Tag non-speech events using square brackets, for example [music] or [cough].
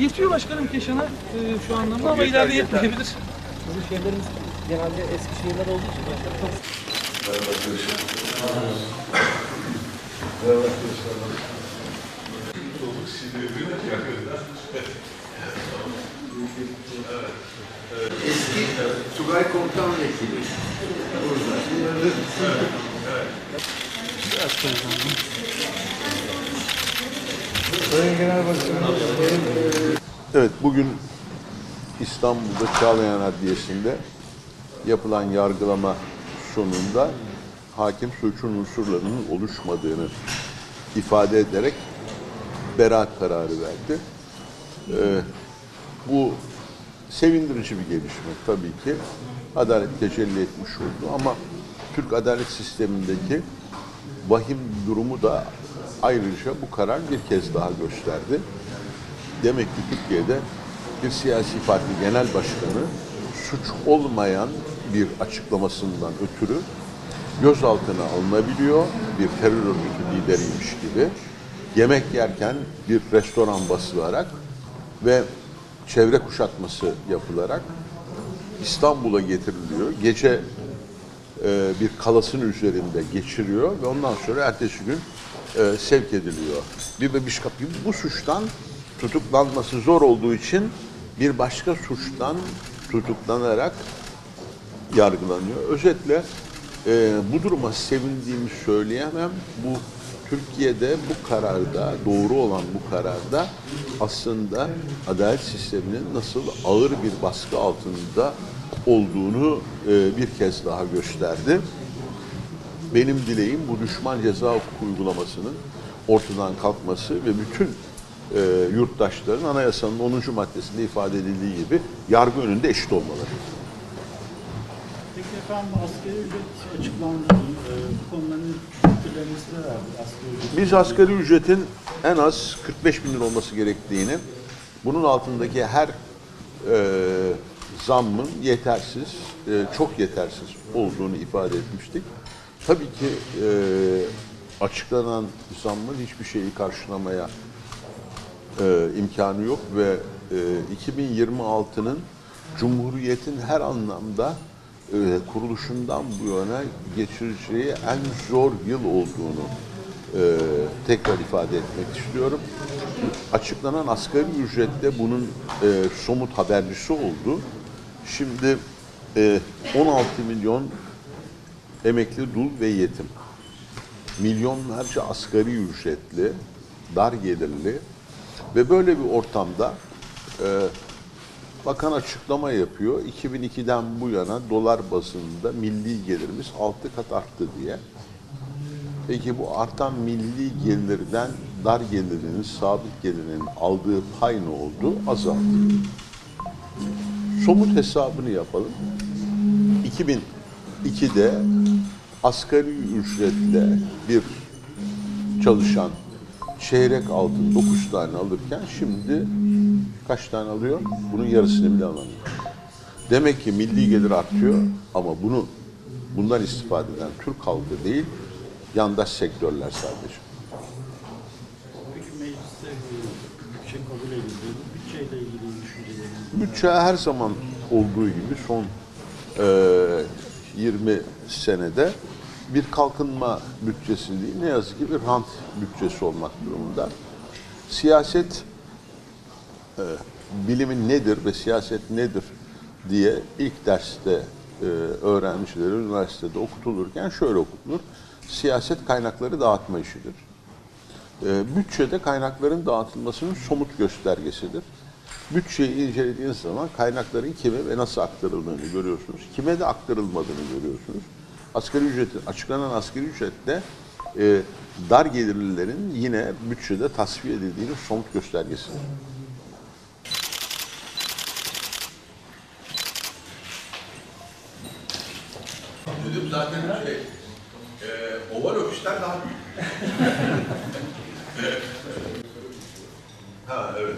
Yetiyor başkanım Keşan'a e, şu anlamda ama ileride yetmeyebilir. Bizim şehirlerimiz genelde eski şehirler olduğu için başkanım çok Eski Tugay Komutan Vekili. Burada. Sayın Genel Başkanım, Evet, bugün İstanbul'da Çağlayan Adliyesi'nde yapılan yargılama sonunda hakim suçun unsurlarının oluşmadığını ifade ederek beraat kararı verdi. Ee, bu sevindirici bir gelişme tabii ki. Adalet tecelli etmiş oldu ama Türk adalet sistemindeki vahim durumu da ayrıca bu karar bir kez daha gösterdi. Demek ki Türkiye'de bir siyasi parti genel başkanı suç olmayan bir açıklamasından ötürü gözaltına alınabiliyor. Bir terör örgütü lideriymiş gibi yemek yerken bir restoran basılarak ve çevre kuşatması yapılarak İstanbul'a getiriliyor. Gece e, bir kalasın üzerinde geçiriyor ve ondan sonra ertesi gün e, sevk ediliyor. Bir bebiş kapı bu suçtan tutuklanması zor olduğu için bir başka suçtan tutuklanarak yargılanıyor. Özetle e, bu duruma sevindiğimi söyleyemem. Bu Türkiye'de bu kararda, doğru olan bu kararda aslında adalet sisteminin nasıl ağır bir baskı altında olduğunu e, bir kez daha gösterdi. Benim dileğim bu düşman ceza hukuku uygulamasının ortadan kalkması ve bütün e, yurttaşların anayasanın 10. maddesinde ifade edildiği gibi yargı önünde eşit olmaları. Peki efendim asgari ücret açıklandı. Ee, bu konuların. Asgari ücret. Biz asgari ücretin en az 45 bin lira olması gerektiğini, bunun altındaki her e, zammın yetersiz, e, çok yetersiz olduğunu ifade etmiştik. Tabii ki e, açıklanan zammın hiçbir şeyi karşılamaya e, imkanı yok ve e, 2026'nın Cumhuriyet'in her anlamda e, kuruluşundan bu yana geçireceği en zor yıl olduğunu e, tekrar ifade etmek istiyorum. Açıklanan asgari ücrette bunun e, somut habercisi oldu. Şimdi e, 16 milyon emekli dul ve yetim milyonlarca asgari ücretli, dar gelirli ve böyle bir ortamda e, bakan açıklama yapıyor. 2002'den bu yana dolar bazında milli gelirimiz 6 kat arttı diye. Peki bu artan milli gelirden dar gelirinin, sabit gelirinin aldığı pay ne oldu? Azaldı. Somut hesabını yapalım. 2002'de asgari ücretle bir çalışan çeyrek altın 9 tane alırken şimdi kaç tane alıyor? Bunun yarısını bile alamıyor. Demek ki milli gelir artıyor ama bunu bundan istifade eden Türk halkı değil, yandaş sektörler sadece. Peki mecliste bu bütçe kabul edildi. Bütçeyle ilgili düşünceleriniz Bütçe her zaman olduğu gibi son e, 20 senede bir kalkınma bütçesi değil, ne yazık ki bir rant bütçesi olmak durumunda. Siyaset e, bilimin nedir ve siyaset nedir diye ilk derste e, öğrencileri üniversitede okutulurken şöyle okutulur. Siyaset kaynakları dağıtma işidir. E, bütçede kaynakların dağıtılmasının somut göstergesidir. Bütçeyi incelediğiniz zaman kaynakların kime ve nasıl aktarıldığını görüyorsunuz. Kime de aktarılmadığını görüyorsunuz. Asgari ücretin, açıklanan asgari ücrette e, dar gelirlilerin yine bütçede tasfiye edildiğinin somut göstergesidir. Dedim zaten şey, e, oval ofisler daha büyük. [laughs] ha evet.